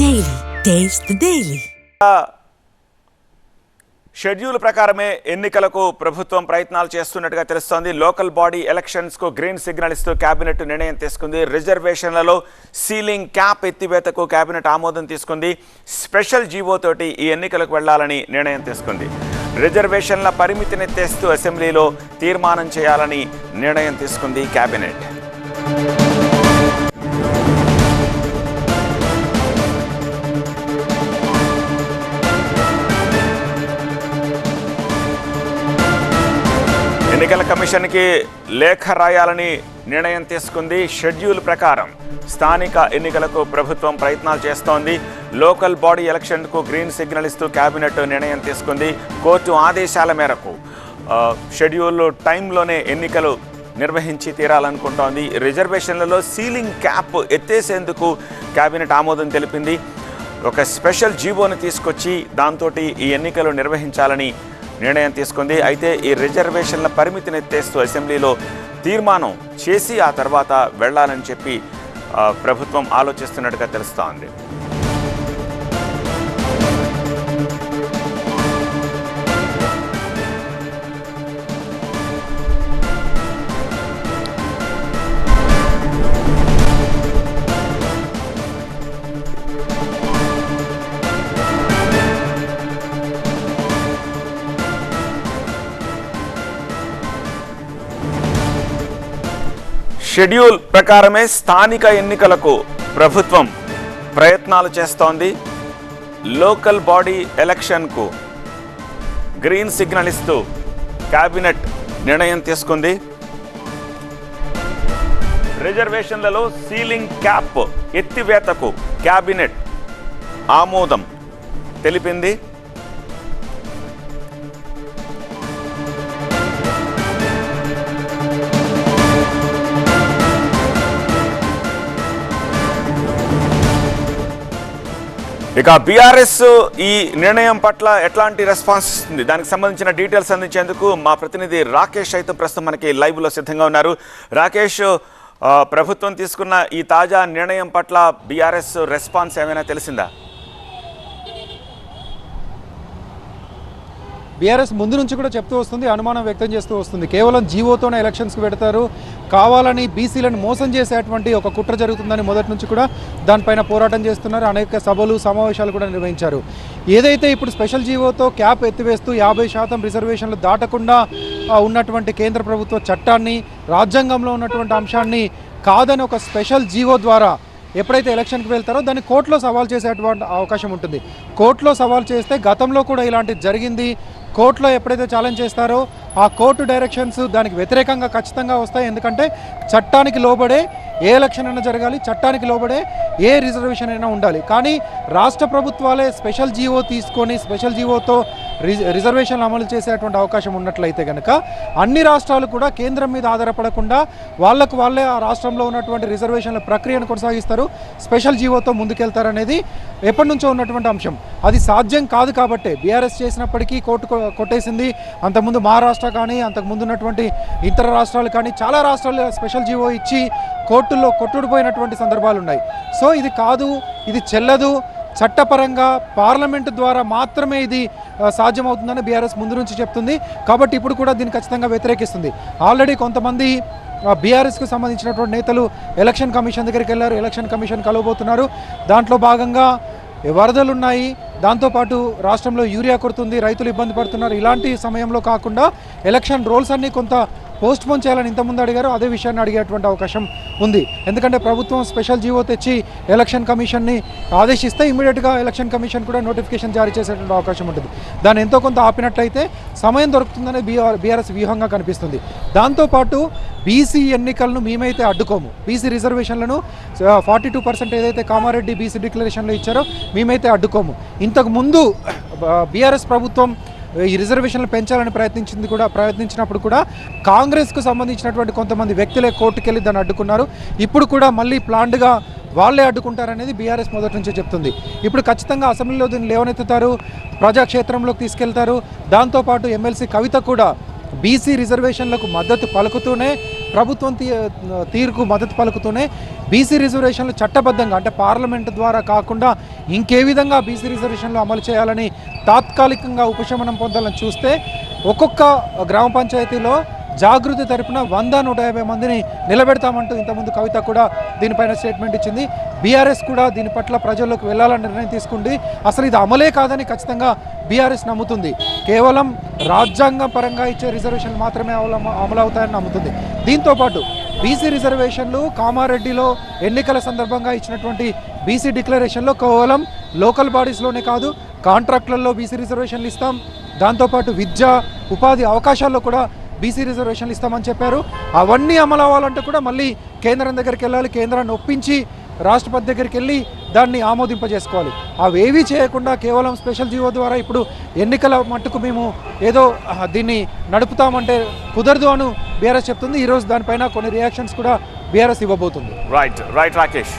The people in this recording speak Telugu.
డైలీ టేస్ట్ the షెడ్యూల్ ప్రకారమే ఎన్నికలకు ప్రభుత్వం ప్రయత్నాలు చేస్తున్నట్టుగా తెలుస్తోంది. లోకల్ బాడీ ఎలక్షన్స్కు గ్రీన్ సిగ్నల్ ఇస్తూ కేబినెట్ నిర్ణయం తీసుకుంది. రిజర్వేషన్లలో సీలింగ్ క్యాప్ ఎత్తివేతకు కేబినెట్ ఆమోదం తీసుకుంది. స్పెషల్ జీవో తోటి ఈ ఎన్నికలకు వెళ్ళాలని నిర్ణయం తీసుకుంది. రిజర్వేషన్ల పరిమితిని తెస్తూ అసెంబ్లీలో తీర్మానం చేయాలని నిర్ణయం తీసుకుంది కేబినెట్ ఎన్నికల కమిషన్కి లేఖ రాయాలని నిర్ణయం తీసుకుంది షెడ్యూల్ ప్రకారం. స్థానిక ఎన్నికలకు ప్రభుత్వం ప్రయత్నాలు చేస్తోంది. లోకల్ బాడీ ఎలక్షన్కు గ్రీన్ సిగ్నల్ ఇస్తూ కేబినెట్ నిర్ణయం తీసుకుంది కోర్టు ఆదేశాల మేరకు. షెడ్యూల్ టైంలోనే ఎన్నికలు నిర్వహించి తీరాలనుకుంటోంది. రిజర్వేషన్లలో సీలింగ్ క్యాప్ ఎత్తేసేందుకు కేబినెట్ ఆమోదం తెలిపింది. ఒక స్పెషల్ జీవోని తీసుకొచ్చి దాంతో ఈ ఎన్నికలు నిర్వహించాలని నిర్ణయం తీసుకుంది. అయితే ఈ రిజర్వేషన్ల పరిమితిని ఎత్తేస్తూ అసెంబ్లీలో తీర్మానం చేసి ఆ తర్వాత వెళ్ళాలని చెప్పి ప్రభుత్వం ఆలోచిస్తున్నట్టుగా తెలుస్తోంది. షెడ్యూల్ ప్రకారమే స్థానిక ఎన్నికలకు ప్రభుత్వం ప్రయత్నాలు చేస్తోంది. లోకల్ బాడీ ఎలక్షన్కు గ్రీన్ సిగ్నల్ ఇస్తూ కేబినెట్ నిర్ణయం తీసుకుంది. రిజర్వేషన్లలో సీలింగ్ క్యాప్ ఎత్తివేతకు కేబినెట్ ఆమోదం తెలిపింది. ఇక బీఆర్ఎస్ ఈ నిర్ణయం పట్ల ఎట్లాంటి రెస్పాన్స్ ఇస్తుంది? దానికి సంబంధించిన డీటెయిల్స్ అందించేందుకు మా ప్రతినిధి రాకేష్ అయితే ప్రస్తుతం మనకి లైవ్లో సిద్ధంగా ఉన్నారు. రాకేష్ ప్రభుత్వం తీసుకున్న ఈ తాజా నిర్ణయం పట్ల బీఆర్ఎస్ రెస్పాన్స్ ఏమైనా తెలిసిందా? బీఆర్ఎస్ ముందు నుంచి కూడా చెప్తూ వస్తుంది అనుమానం వ్యక్తం చేస్తూ వస్తుంది. కేవలం జీవోతోనే ఎలక్షన్స్కి పెడతారు. కావాలని బీసీలను మోసం చేసేటువంటి ఒక కుట్ర జరుగుతుందని మొదటి నుంచి కూడా దానిపైన పోరాటం చేస్తున్నారు. అనేక సభలు సమావేశాలు కూడా నిర్వహించారు. ఏదైతే ఇప్పుడు స్పెషల్ జీవోతో క్యాప్ ఎత్తివేస్తూ యాభై శాతం రిజర్వేషన్లు దాటకుండా ఉన్నటువంటి కేంద్ర ప్రభుత్వ చట్టాన్ని రాజ్యాంగంలో ఉన్నటువంటి అంశాన్ని కాదని ఒక స్పెషల్ జీవో ద్వారా ఎప్పుడైతే ఎలక్షన్కి వెళ్తారో దాన్ని కోర్టులో సవాల్ చేసేటువంటి అవకాశం ఉంటుంది. కోర్టులో సవాల్ చేస్తే గతంలో కూడా ఇలాంటిది జరిగింది. కోర్టులో ఎప్పుడైతే ఛాలెంజ్ చేస్తారో ఆ కోర్టు డైరెక్షన్స్ దానికి వ్యతిరేకంగా ఖచ్చితంగా వస్తాయి. ఎందుకంటే చట్టానికి లోబడే ఏ ఎలక్షన్ అయినా జరగాలి చట్టానికి లోబడే ఏ రిజర్వేషన్ అయినా ఉండాలి. కానీ రాష్ట్ర ప్రభుత్వాలే స్పెషల్ జీవో తీసుకొని స్పెషల్ జీవోతో రిజర్వేషన్లు అమలు చేసేటువంటి అవకాశం ఉన్నట్లయితే కనుక అన్ని రాష్ట్రాలు కూడా కేంద్రం మీద ఆధారపడకుండా వాళ్ళకు వాళ్ళే ఆ రాష్ట్రంలో ఉన్నటువంటి రిజర్వేషన్ల ప్రక్రియను కొనసాగిస్తారు. స్పెషల్ జీవోతో ముందుకెళ్తారనేది ఎప్పటి నుంచో ఉన్నటువంటి అంశం. అది సాధ్యం కాదు కాబట్టే బీఆర్ఎస్ చేసినప్పటికీ కోర్టు కొట్టేసింది. అంతకుముందు మహారాష్ట్ర కానీ అంతకుముందు ఉన్నటువంటి ఇతర రాష్ట్రాలు కానీ చాలా రాష్ట్రాలు స్పెషల్ జీవో ఇచ్చి కోర్టుల్లో కొట్టుడిపోయినటువంటి సందర్భాలు ఉన్నాయి సో ఇది కాదు ఇది చెల్లదు. చట్టపరంగా పార్లమెంటు ద్వారా మాత్రమే ఇది సాధ్యమవుతుందని బీఆర్ఎస్ ముందు నుంచి చెప్తుంది. కాబట్టి ఇప్పుడు కూడా దీన్ని ఖచ్చితంగా వ్యతిరేకిస్తుంది. ఆల్రెడీ కొంతమంది బీఆర్ఎస్కు సంబంధించినటువంటి నేతలు ఎలక్షన్ కమిషన్ దగ్గరికి వెళ్ళారు ఎలక్షన్ కమిషన్ కలవబోతున్నారు. దాంట్లో భాగంగా వరదలు ఉన్నాయి. దాంతోపాటు రాష్ట్రంలో యూరియా కొడుతుంది రైతులు ఇబ్బంది పడుతున్నారు. ఇలాంటి సమయంలో కాకుండా ఎలక్షన్ రోల్స్ అన్ని కొంత పోస్ట్ పోన్ చేయాలని ఇంతకుముందు అడిగారు అదే విషయాన్ని అడిగేటువంటి అవకాశం ఉంది. ఎందుకంటే ప్రభుత్వం స్పెషల్ జీవో తెచ్చి ఎలక్షన్ కమిషన్ని ఆదేశిస్తే ఇమీడియట్గా ఎలక్షన్ కమిషన్ కూడా నోటిఫికేషన్ జారీ చేసేటువంటి అవకాశం ఉంటుంది. దాన్ని ఎంతో కొంత ఆపినట్లయితే సమయం దొరుకుతుందనే బీఆర్ బీఆర్ఎస్ వ్యూహంగా కనిపిస్తుంది. దాంతోపాటు బీసీ ఎన్నికలను మేమైతే అడ్డుకోము. బీసీ రిజర్వేషన్లను ఫార్టీ టూ పర్సెంట్ ఏదైతే కామారెడ్డి బీసీ డిక్లరేషన్లో ఇచ్చారో మేమైతే అడ్డుకోము. ఇంతకు ముందు బీఆర్ఎస్ ప్రభుత్వం ఈ రిజర్వేషన్లు పెంచాలని ప్రయత్నించింది కూడా ప్రయత్నించినప్పుడు కూడా కాంగ్రెస్కు సంబంధించినటువంటి కొంతమంది వ్యక్తులే కోర్టుకెళ్ళి దాన్ని అడ్డుకున్నారు. ఇప్పుడు కూడా మళ్ళీ ప్లాండ్గా వాళ్ళే అడ్డుకుంటారనేది బీఆర్ఎస్ మొదటి నుంచే చెప్తుంది. ఇప్పుడు ఖచ్చితంగా అసెంబ్లీలో దీన్ని లేవనెత్తుతారు ప్రజాక్షేత్రంలోకి తీసుకెళ్తారు. దాంతోపాటు ఎమ్మెల్సీ కవిత కూడా బీసీ రిజర్వేషన్లకు మద్దతు పలుకుతూనే ప్రభుత్వం తీ తీరుకు మద్దతు పలుకుతూనే బీసీ రిజర్వేషన్లు చట్టబద్ధంగా అంటే పార్లమెంట్ ద్వారా కాకుండా ఇంకే విధంగా బీసీ రిజర్వేషన్లు అమలు చేయాలని తాత్కాలికంగా ఉపశమనం పొందాలని చూస్తే ఒక్కొక్క గ్రామ పంచాయతీలో జాగృతి తరపున వంద నూట యాభై మందిని నిలబెడతామంటూ ఇంతకుముందు కవిత కూడా దీనిపైన స్టేట్మెంట్ ఇచ్చింది. బీఆర్ఎస్ కూడా దీని పట్ల ప్రజల్లోకి వెళ్ళాలని నిర్ణయం తీసుకుంది. అసలు ఇది అమలే కాదని ఖచ్చితంగా బీఆర్ఎస్ నమ్ముతుంది. కేవలం రాజ్యాంగ పరంగా ఇచ్చే రిజర్వేషన్లు మాత్రమే అమలు అమలవుతాయని నమ్ముతుంది. దీంతోపాటు బీసీ రిజర్వేషన్లు కామారెడ్డిలో ఎన్నికల సందర్భంగా ఇచ్చినటువంటి బీసీ డిక్లరేషన్లో కేవలం లోకల్ బాడీస్లోనే కాదు కాంట్రాక్టులలో బీసీ రిజర్వేషన్లు ఇస్తాం. దాంతోపాటు విద్య ఉపాధి అవకాశాల్లో కూడా బీసీ రిజర్వేషన్లు ఇస్తామని చెప్పారు. అవన్నీ అమలు అవ్వాలంటే కూడా మళ్ళీ కేంద్రం దగ్గరికి వెళ్ళాలి కేంద్రాన్ని ఒప్పించి రాష్ట్రపతి దగ్గరికి వెళ్ళి దాన్ని ఆమోదింపజేసుకోవాలి. అవేవీ చేయకుండా కేవలం స్పెషల్ జీవో ద్వారా ఇప్పుడు ఎన్నికల మట్టుకు మేము ఏదో దీన్ని నడుపుతామంటే కుదరదు అను బీఆర్ఎస్ చెప్తుంది. ఈరోజు దానిపైన కొన్ని రియాక్షన్స్ కూడా బీఆర్ఎస్ ఇవ్వబోతుంది. Right right Rakesh